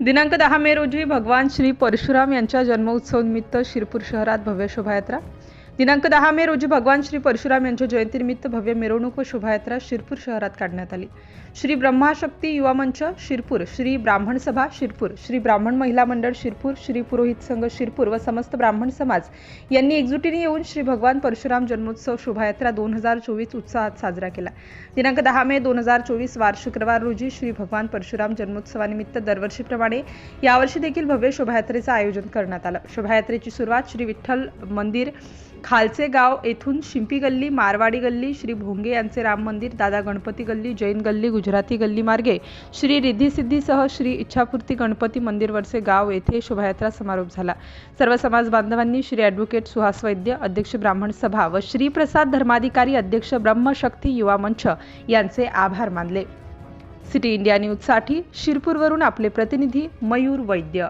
दिनांक दहा मे रोजी भगवान श्री परशुराम यांच्या जन्मोत्सवानिमित्त शिरपूर शहरात भव्य शोभायात्रा दिनांक दहा मे रोजी भगवान श्री परशुराम यांच्या जयंतीनिमित्त भव्य मिरवणूक व शोभायात्रा शिरपूर शहरात काढण्यात आली. श्री ब्रह्माशक्ती युवा मंच शिरपूर श्री ब्राह्मण सभा शिरपूर श्री ब्राह्मण महिला मंडळ शिरपूर श्री पुरोहित संघ शिरपूर व समस्त ब्राह्मण समाज यांनी एकजुटीने येऊन श्री भगवान परशुराम जन्मोत्सव शोभायात्रा दोन हजार चोवीस उत्साहात साजरा केला. दिनांक दहा मे दोन हजार चोवीस वार शुक्रवार रोजी श्री भगवान परशुराम जन्मोत्सवानिमित्त दरवर्षीप्रमाणे यावर्षी देखील भव्य शोभायात्रेचं आयोजन करण्यात आलं. शोभायात्रेची सुरुवात श्री विठ्ठल मंदिर खालचे गाव येथून शिंपी गल्ली मारवाडी गल्ली श्री भोंगे यांचे राम मंदिर दादा गणपती गल्ली जैन गल्ली गुजराती गल्ली मार्गे. श्री रिद्धी सिद्धीसह श्री इच्छापूर्ती गणपती मंदिरवरचे गाव येथे शोभायात्रा समारोप झाला. सर्व समाज बांधवांनी श्री ॲडव्होकेट सुहास वैद्य अध्यक्ष ब्राह्मण सभा व श्रीप्रसाद धर्माधिकारी अध्यक्ष ब्रह्मशक्ती युवा मंच यांचे आभार मानले. सिटी इंडिया न्यूजसाठी शिरपूरवरून आपले प्रतिनिधी मयूर वैद्य.